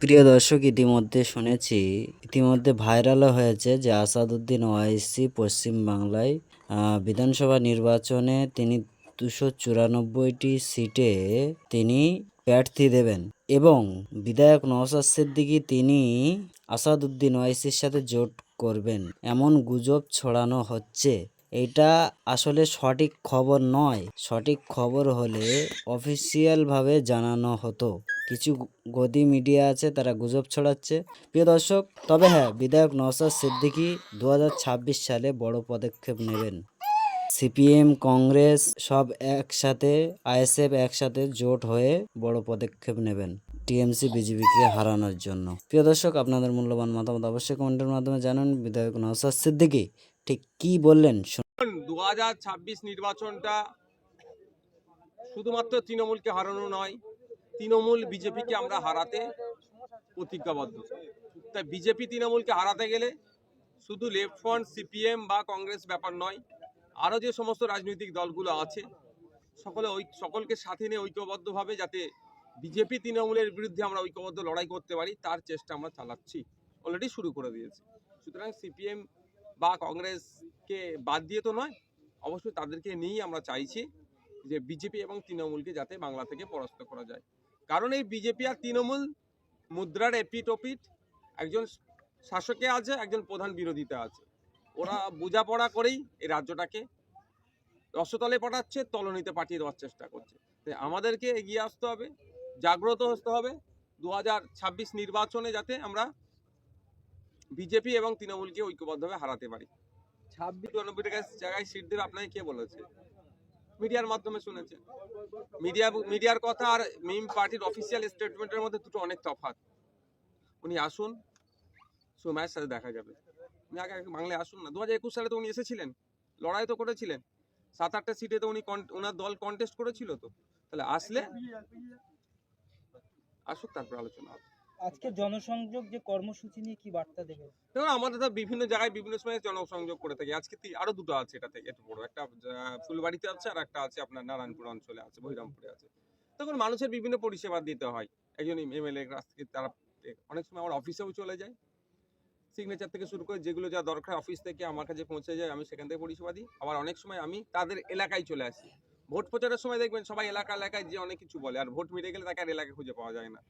প্রিয় দর্শক, ইতিমধ্যে শুনেছি, ইতিমধ্যে ভাইরালও হয়েছে যে আসাদুদ্দিন ওয়াইসি পশ্চিমবাংলায় বিধানসভা নির্বাচনে তিনি দুশো চুরানব্বইটি সিটে তিনি প্রার্থী দেবেন এবং বিধায়ক নওশাদ সিদ্দিকী তিনি আসাদুদ্দিন ওয়াইসির সাথে জোট করবেন। এমন গুজব ছড়ানো হচ্ছে। এটা আসলে সঠিক খবর নয়। সঠিক খবর হলে অফিসিয়াল ভাবে জানানো হতো। কিছু গদি মিডিয়া আছে, তারা গুজব ছড়াচ্ছে। প্রিয় দর্শক, তবে হ্যাঁ বিধায়ক নওশাদ সিদ্দিকী দু সালে বড় পদক্ষেপ নেবেন। সিপিএম, কংগ্রেস সব একসাথে, আইএসএফ একসাথে জোট হয়ে বড় পদক্ষেপ নেবেন টিএমসি, বিজেপিকে হারানোর জন্য। প্রিয় দর্শক, আপনাদের মূল্যবান মতামত অবশ্যই কমেন্টের মাধ্যমে জানান। বিধায়ক নওশাদ সিদ্দিকী ঠিক কি বললেন? দু হাজার ছাব্বিশ নির্বাচনটা শুধুমাত্র তৃণমূলকে হারানো নয়, তৃণমূল বিজেপিকে আমরা হারাতে প্রতিজ্ঞাবদ্ধ। তাই বিজেপি তৃণমূলকে হারাতে গেলে শুধু লেফট ফ্রন্ট সিপিএম বা কংগ্রেস ব্যাপার নয়, আরও যে সমস্ত রাজনৈতিক দলগুলো আছে, সকলে ওই সকলকে সাথে নিয়ে ঐক্যবদ্ধভাবে যাতে বিজেপি তৃণমূলের বিরুদ্ধে আমরা ঐক্যবদ্ধ লড়াই করতে পারি, তার চেষ্টা আমরা চালাচ্ছি। অলরেডি শুরু করে দিয়েছি। সুতরাং সিপিএম বা কংগ্রেসকে বাদ দিয়ে তো নয়, অবশ্যই তাদেরকে নিয়েই আমরা চাইছি যে বিজেপি এবং তৃণমূলকে যাতে বাংলা থেকে পরাস্ত করা যায়। কারণ এই বিজেপি আর তৃণমূল মুদ্রার এপিট ওপিট একজন শাসকে আছে, একজন প্রধান বিরোধীতে আছে। ওরা বোঝাপড়া করেই এই রাজ্যটাকে রসতলে পাঠাচ্ছে, তলনিতে পাঠিয়ে দেওয়ার চেষ্টা করছে। তাই আমাদেরকে এগিয়ে আসতে হবে, জাগ্রত হতে হবে। দু হাজার ছাব্বিশ নির্বাচনে যাতে আমরা বিজেপি এবং তৃণমূলকে ঐক্যবদ্ধভাবে হারাতে পারি। ছাব্বিশ চুরানব্বই টাকা জায়গায় সিট দেবে আপনাকে কে বলেছে? মিডিয়ার মাধ্যমে শুনেছে। মিডিয়া মিডিয়ার কথা আর মিম পার্টির অফিসিয়াল স্টেটমেন্টের মধ্যে দুটো অনেক তফাৎ। উনি আসুন সময়ের সাথে দেখা যাবে। উনি আগে আগে বাংলায় আসুন না। দু হাজার একুশ সালে তো উনি এসেছিলেন। লড়াই তো করেছিলেন। সাত আটটা সিটে তো উনি ওনার দল কন্টেস্ট করেছিল তো। তাহলে আসলে আসুক, তারপর আলোচনা হবে। আজকে জনসংযোগ যে কর্মসূচি নিয়ে কি বার্তা দেবে? আমাদের তো বিভিন্ন জায়গায় বিভিন্ন সময় জনসংযোগ করে থাকি। আজকে আরও দুটো আছে এটা থেকে একটু বড়। একটা ফুলবাড়িতে আছে, আর একটা আছে আপনার নারায়ণপুর অঞ্চলে আছে বহিরামপুরে আছে। তখন মানুষের বিভিন্ন পরিষেবা দিতে হয়। একজন এমএলএ তারা অনেক সময় আমার অফিসেও চলে যায়। সিগনেচার থেকে শুরু করে যেগুলো যা দরকার অফিস থেকে আমার কাছে পৌঁছে যায়, আমি সেখান থেকে পরিষেবা দিই। আবার অনেক সময় আমি তাদের এলাকায় চলে আসি। ভোট প্রচারের সময় দেখবেন সবাই এলাকা এলাকায় যে অনেক কিছু বলে, আর ভোট মিটে গেলে তাকে আর এলাকায় খুঁজে পাওয়া যায় না।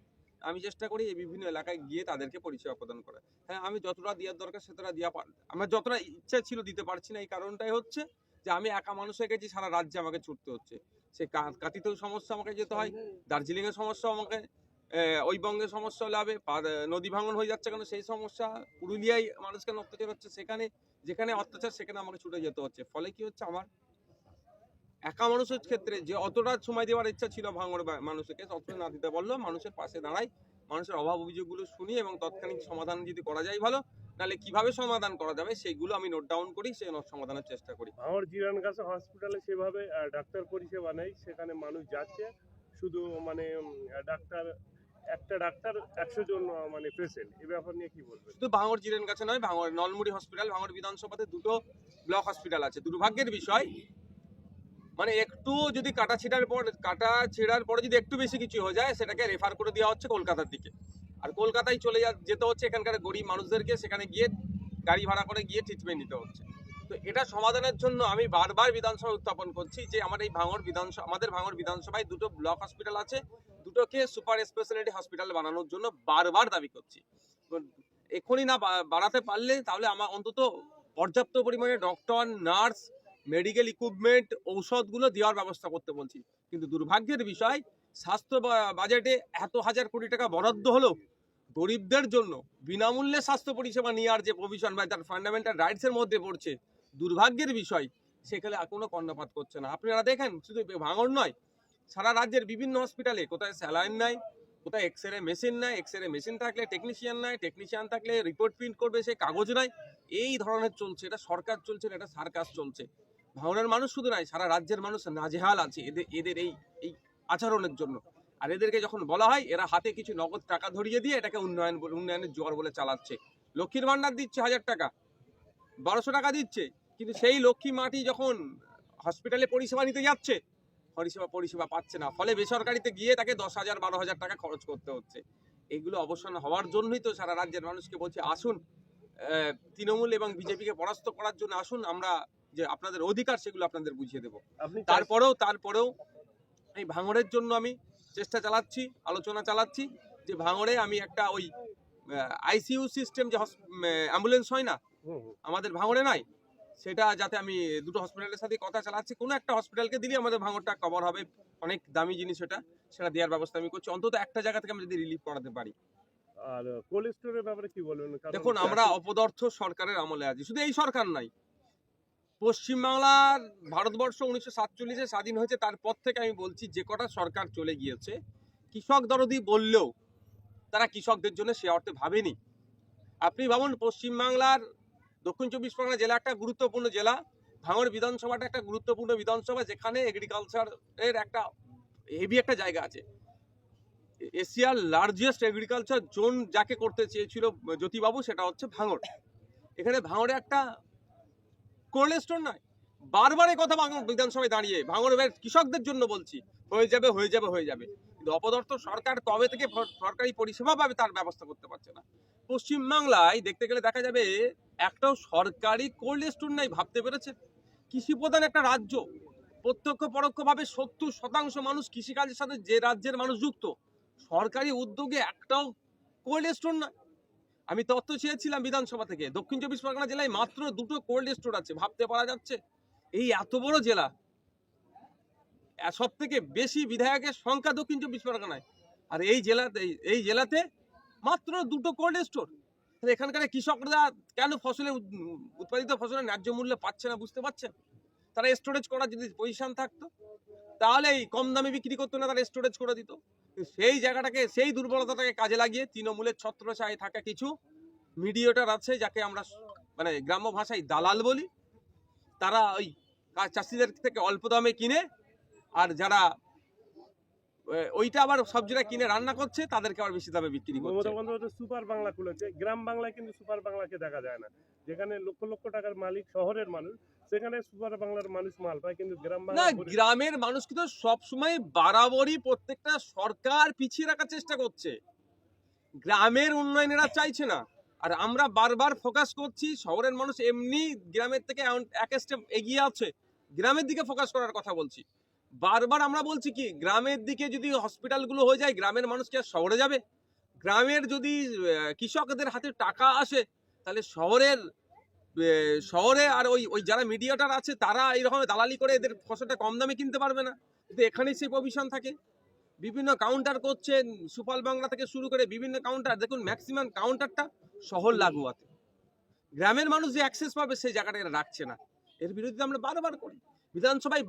আমি চেষ্টা করি এই বিভিন্ন এলাকায় গিয়ে তাদেরকে পরিষেবা প্রদান করা। হ্যাঁ আমি যতটা দেওয়ার দরকার সেতটা দেওয়া পার আমার যতটা ইচ্ছা ছিল দিতে পারছি না, এই কারণটাই হচ্ছে যে আমি একা মানুষ হয়ে গেছি, সারা রাজ্যে আমাকে ছুটতে হচ্ছে। সে কাতিতেও সমস্যা আমাকে যেতে হয় দার্জিলিং এর সমস্যা আমাকে ওই বঙ্গের সমস্যা হলে হবে নদী ভাঙন হয়ে যাচ্ছে কেন সেই সমস্যা, পুরুলিয়ায় মানুষ কেন অত্যাচার হচ্ছে সেখানে, যেখানে অত্যাচার সেখানে আমাকে ছুটে যেতে হচ্ছে। ফলে কি হচ্ছে আমার একা মানুষের ক্ষেত্রে যে অতটা সময় দেওয়ার ইচ্ছা ছিল ভাঙড় মানুষকে ততটা না দিতে পারল মানুষের পাশে দাঁড়াই মানুষের অভাব অভিযোগগুলো শুনি এবং তৎক্ষণিক সমাধান যদি করা যায় ভালো নাহলে কীভাবে সমাধান করা যাবে সেইগুলো আমি নোট ডাউন করি সেই নোট সমাধানের চেষ্টা করি। আমার জিরান কাছে হসপিটালে সেভাবে ডাক্তার পরিষেবা নেই সেখানে মানুষ যাচ্ছে শুধু মানে ডাক্তার একটা ডাক্তার একশো জন মানে পেশেন্ট এই ব্যাপার নিয়ে কি বলবেন? শুধু ভাঙড় জিরেন কাছে নয় ভাঙড় নলমুড়ি হসপিটাল ভাঙড় বিধানসভাতে দুটো ব্লক হসপিটাল আছে। দুর্ভাগ্যের বিষয় মানে একটু যদি কাটা ছিঁড়ার পর, কাটা ছিঁড়ার পরে যদি একটু বেশি কিছু হয়ে যায়, সেটাকে রেফার করে দেওয়া হচ্ছে কলকাতার দিকে। আর কলকাতায় চলে যেতে হচ্ছে এখানকার গরিব মানুষদেরকে, সেখানে গিয়ে গাড়ি ভাড়া করে গিয়ে ট্রিটমেন্ট নিতে হচ্ছে। তো এটা সমাধানের জন্য আমি বারবার বিধানসভা উত্থাপন করছি যে, আমার এই ভাঙড় বিধানসভা আমাদের ভাঙড় বিধানসভায় দুটো ব্লক হসপিটাল আছে, দুটোকে সুপার স্পেশালিটি হসপিটাল বানানোর জন্য বারবার দাবি করছি। এক্ষুনি না বাড়াতে পারলে তাহলে আমার অন্তত পর্যাপ্ত পরিমাণে ডক্টর নার্স মেডিকেল ইকুইপমেন্ট ঔষধগুলো দেওয়ার ব্যবস্থা করতে বলছি। কিন্তু দুর্ভাগ্যের বিষয়, স্বাস্থ্য বাজেটে এত হাজার কোটি টাকা বরাদ্দ হলো গরিবদের জন্য বিনামূল্যে স্বাস্থ্য পরিষেবা নেওয়ার যে প্রভিশন বা, তার ফান্ডামেন্টাল রাইটস এর মধ্যে পড়ছে, দুর্ভাগ্যের বিষয়, সেখানে কোনো কর্ণপাত করছে না। আপনারা দেখেন, শুধু ভাঙন নয়, সারা রাজ্যের বিভিন্ন হসপিটালে কোথায় স্যালাইন নাই, কোথায় এক্স রে মেশিন নাই এক্স রে মেশিন থাকলে টেকনিশিয়ান নাই টেকনিশিয়ান থাকলে রিপোর্ট প্রিন্ট করবে সে, কাগজ নাই, এই ধরনের চলছে, এটা সরকার চলছে, এটা সার্কাস চলছে। ভাঙড়ের মানুষ শুধু নাই, সারা রাজ্যের মানুষ নাজেহাল আছে এদের এদের এই এই আচরণের জন্য। আর এদেরকে যখন বলা হয়, এরা হাতে কিছু নগদ টাকা ধরিয়ে দিয়ে এটাকে উন্নয়ন উন্নয়নের জোয়ার বলে চালাচ্ছে। লক্ষ্মীর ভান্ডার দিচ্ছে হাজার টাকা, বারোশো টাকা দিচ্ছে, কিন্তু সেই লক্ষ্মী মাটি যখন হসপিটালে পরিষেবা নিতে যাচ্ছে, পরিষেবা পরিষেবা পাচ্ছে না, ফলে বেসরকারিতে গিয়ে তাকে দশ হাজার, বারো হাজার টাকা খরচ করতে হচ্ছে। এগুলো অবসান হওয়ার জন্যই তো সারা রাজ্যের মানুষকে বলছে, আসুন তৃণমূল এবং বিজেপিকে পরাস্ত করার জন্য আসুন, আমরা যে আপনাদের অধিকার সেগুলো আপনাদের বুঝিয়ে দেবো। তারপরেও তারপরেও এই ভাঙড়ের জন্য আমি চেষ্টা চালাচ্ছি আলোচনা চালাচ্ছি যে ভাঙড়ে আমি একটা ওই আইসিইউ সিস্টেম যে অ্যাম্বুলেন্স হয় না। আমাদের ভাঙড়ে নাই সেটা যাতে আমি দুটো হসপিটালের সাথে কথা চালাচ্ছি। কোনো একটা হসপিটালকে দিলে আমাদের ভাঙড়টা কভার হবে অনেক দামি জিনিস এটা সেটা দেওয়ার ব্যবস্থা আমি করছি। অন্তত একটা জায়গা থেকে আমি যদি রিলিফ করাতে পারি। আর কোল্ড স্টোরের ব্যাপারে কি বলবেন? দেখুন আমরা অপদার্থ সরকারের আমলে আছি। শুধু এই সরকার নাই পশ্চিমবাংলার ভারতবর্ষ উনিশশো সাতচল্লিশে স্বাধীন হয়েছে তারপর থেকে আমি বলছি যে কটা সরকার চলে গিয়েছে, কৃষক দরদি বললেও তারা কৃষকদের জন্য সে অর্থে ভাবেনি। আপনি ভাবুন, পশ্চিমবাংলার দক্ষিণ চব্বিশ পরগনা জেলা একটা গুরুত্বপূর্ণ জেলা, ভাঙড় বিধানসভাটা একটা গুরুত্বপূর্ণ বিধানসভা, যেখানে এগ্রিকালচারের একটা হেভি একটা জায়গা আছে। এশিয়ার লার্জেস্ট এগ্রিকালচার জোন যাকে করতে চেয়েছিল জ্যোতিবাবু, সেটা হচ্ছে ভাঙড়। এখানে ভাঙড়ে একটা কোল্ড স্টোর নয় বারবার কথা ভাঙড় বিধানসভায় দাঁড়িয়ে। ভাঙড়ের কৃষকদের জন্য বলছি, হয়ে যাবে হয়ে যাবে হয়ে যাবে। কিন্তু অপদার্থ সরকার কবে থেকে সরকারি পরিষেবা পাবে তার ব্যবস্থা করতে পারছে না। পশ্চিমবাংলায় দেখতে গেলে দেখা যাবে, একটাও সরকারি কোল্ড স্টোর নাই, ভাবতে পেরেছে কৃষি প্রধান একটা রাজ্য, প্রত্যক্ষ পরোক্ষভাবে সত্তর শতাংশ মানুষ কৃষিকাজের সাথে যে রাজ্যের মানুষ যুক্ত, সরকারি উদ্যোগে একটাও কোল্ড স্টোর না আমি তথ্য চেয়েছিলাম বিধানসভা থেকে। দক্ষিণ চব্বিশ পরগনা জেলায় মাত্র দুটো কোল্ড স্টোর আছে, ভাবতে পারা যাচ্ছে। এই এত বড় জেলা সব থেকে বেশি বিধায়কের সংখ্যা দক্ষিণ চব্বিশ পরগনায়। আর এই জেলাতে এই জেলাতে মাত্র দুটো কোল্ড স্টোর। এখানকার কৃষকরা কেন ফসলের উৎপাদিত ফসলের ন্যায্য মূল্য পাচ্ছে না বুঝতে পারছেন? তারা স্টোরেজ করার যদি পজিশন থাকতো, তাহলে এই কম দামে বিক্রি করতো না, তারা স্টোরেজ করে দিত। সেই জায়গাটাকে, সেই দুর্বলতাটাকে কাজে লাগিয়ে তৃণমূলের ছত্রছায় থাকা কিছু মিডিয়েটার আছে যাকে আমরা মানে গ্রাম্য ভাষায় দালাল বলি। তারা ওই চাষিদের থেকে অল্প দামে কিনে আর যারা ওইটা আবার সবজিটা কিনে রান্না করছে, তাদেরকে আবার বেশি দামে বিক্রি করছে। সুপার বাংলা খুলেছে। গ্রাম বাংলায় কিন্তু সুপার বাংলাকে দেখা যায় না। যেখানে লক্ষ লক্ষ টাকার মালিক শহরের মানুষ সেখানে সুপার বাংলার মানুষ মাল পায় কিন্তু গ্রাম না গ্রামের মানুষ কিন্তু সবসময় বাড়াবাড়ি প্রত্যেকটা সরকার পিছিয়ে রাখার চেষ্টা করছে। গ্রামের উন্নয়ন এরা চাইছে না। আর আমরা বারবার ফোকাস করছি শহরের মানুষ এমনি গ্রামের থেকে এক স্টেপ এগিয়ে আছে। গ্রামের দিকে ফোকাস করার কথা বলছি। বারবার আমরা বলছি কি গ্রামের দিকে যদি হসপিটালগুলো হয়ে যায় গ্রামের মানুষ কি আর শহরে যাবে? গ্রামের যদি কৃষকদের হাতে টাকা আসে তাহলে শহরের শহরে আর ওই ওই যারা মিডিয়াটার আছে, তারা এইরকম দালালি করে এদের ফসলটা কম দামে কিনতে পারবে না। কিন্তু এখানেই সেই প্রভিশন থাকে। বিভিন্ন কাউন্টার করছে সুপাল বাংলা থেকে শুরু করে বিভিন্ন কাউন্টার দেখুন ম্যাক্সিমাম কাউন্টারটা শহর লাগুয়াতে। গ্রামের মানুষ যে অ্যাক্সেস পাবে, সেই জায়গাটা এরা রাখছে না। এর বিরুদ্ধে আমরা বারবার করি। বিধানসভায়